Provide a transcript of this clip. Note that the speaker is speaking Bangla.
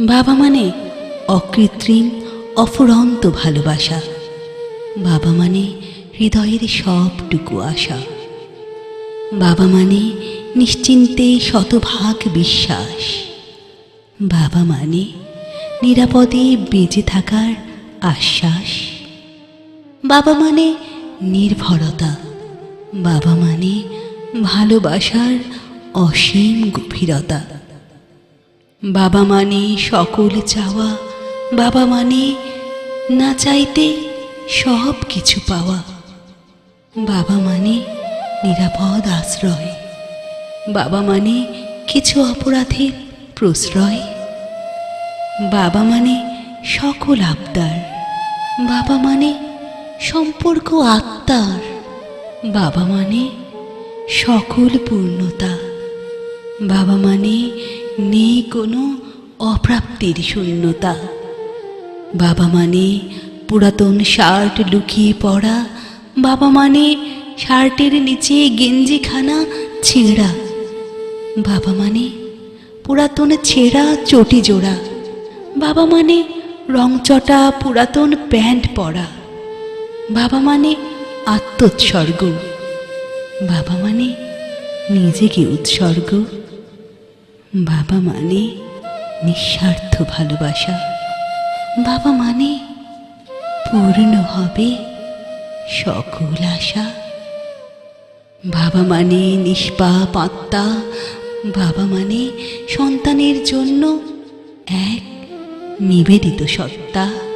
বাবা মানে অকৃত্রিম, অফুরন্ত ভালোবাসা। বাবা মানে হৃদয়ের সবটুকু আশা। বাবা মানে নিশ্চিন্তে শতভাগ বিশ্বাস। বাবা মানে নিরাপদে বেঁচে থাকার আশ্বাস। বাবা মানে নির্ভরতা। বাবা মানে ভালোবাসার অসীম গভীরতা। বাবা মানে সকল চাওয়া, বাবা মানে না চাইতে সব কিছু পাওয়া। বাবা মানে নিরাপদ আশ্রয়, বাবা মানে কিছু অপরাধের প্রশ্রয়। বাবা মানে সকল আবদার, বাবা মানে সম্পর্ক আত্মার, বাবা মানে সকল পূর্ণতা, বাবা মানে নেই কোনো অপ্রাপ্তির শূন্যতা। বাবা মানে পুরাতন শার্ট লুকিয়ে পড়া, বাবা মানে শার্টের নিচে গেঞ্জিখানা ছেঁড়া। বাবা মানে পুরাতন ছেঁড়া চটি জোড়া। বাবা মানে রংচটা পুরাতন প্যান্ট পরা। বাবা মানে আত্মোৎসর্গ। বাবা মানে নিজেকে উৎসর্গ। বাবা মানে নিঃস্বার্থ ভালোবাসা। বাবা মানে পূর্ণ হবে সকল আশা। বাবা মানে নিষ্পাপ আত্মা। বাবা মানে সন্তানের জন্য এক নিবেদিত সত্তা।